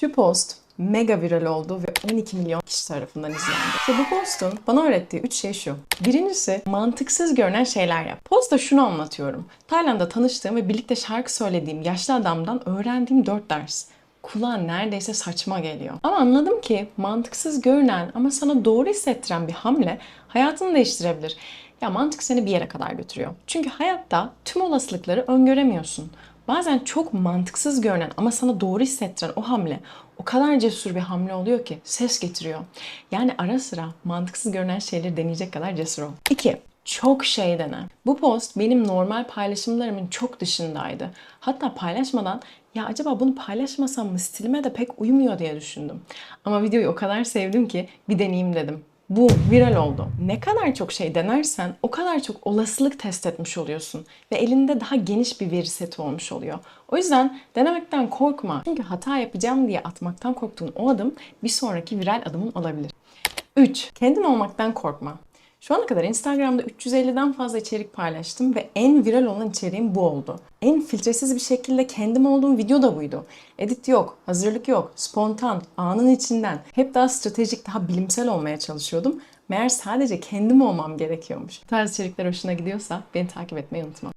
Şu post mega viral oldu ve 12 milyon kişi tarafından izlendi. İşte bu postun bana öğrettiği 3 şey şu. Birincisi mantıksız görünen şeyler yap. Postta şunu anlatıyorum. Tayland'da tanıştığım ve birlikte şarkı söylediğim yaşlı adamdan öğrendiğim 4 ders. Kulağa neredeyse saçma geliyor. Ama anladım ki mantıksız görünen ama sana doğru hissettiren bir hamle hayatını değiştirebilir. Ya mantık seni bir yere kadar götürüyor. Çünkü hayatta tüm olasılıkları öngöremiyorsun. Bazen çok mantıksız görünen ama sana doğru hissettiren o hamle o kadar cesur bir hamle oluyor ki ses getiriyor. Yani ara sıra mantıksız görünen şeyleri deneyecek kadar cesur ol. 2. Çok şey dene. Bu post benim normal paylaşımlarımın çok dışındaydı. Hatta paylaşmadan ya acaba bunu paylaşmasam mı stilime de pek uymuyor diye düşündüm. Ama videoyu o kadar sevdim ki bir deneyeyim dedim. Bu viral oldu. Ne kadar çok şey denersen o kadar çok olasılık test etmiş oluyorsun. Ve elinde daha geniş bir veri seti olmuş oluyor. O yüzden denemekten korkma. Çünkü hata yapacağım diye atmaktan korktuğun o adım bir sonraki viral adımın olabilir. 3. Kendin olmaktan korkma. Şu ana kadar Instagram'da 350'den fazla içerik paylaştım ve en viral olan içeriğim bu oldu. En filtresiz bir şekilde kendim olduğum video da buydu. Edit yok, hazırlık yok, spontan, anın içinden. Hep daha stratejik, daha bilimsel olmaya çalışıyordum. Meğer sadece kendim olmam gerekiyormuş. Bu tarz içerikler hoşuna gidiyorsa beni takip etmeyi unutma.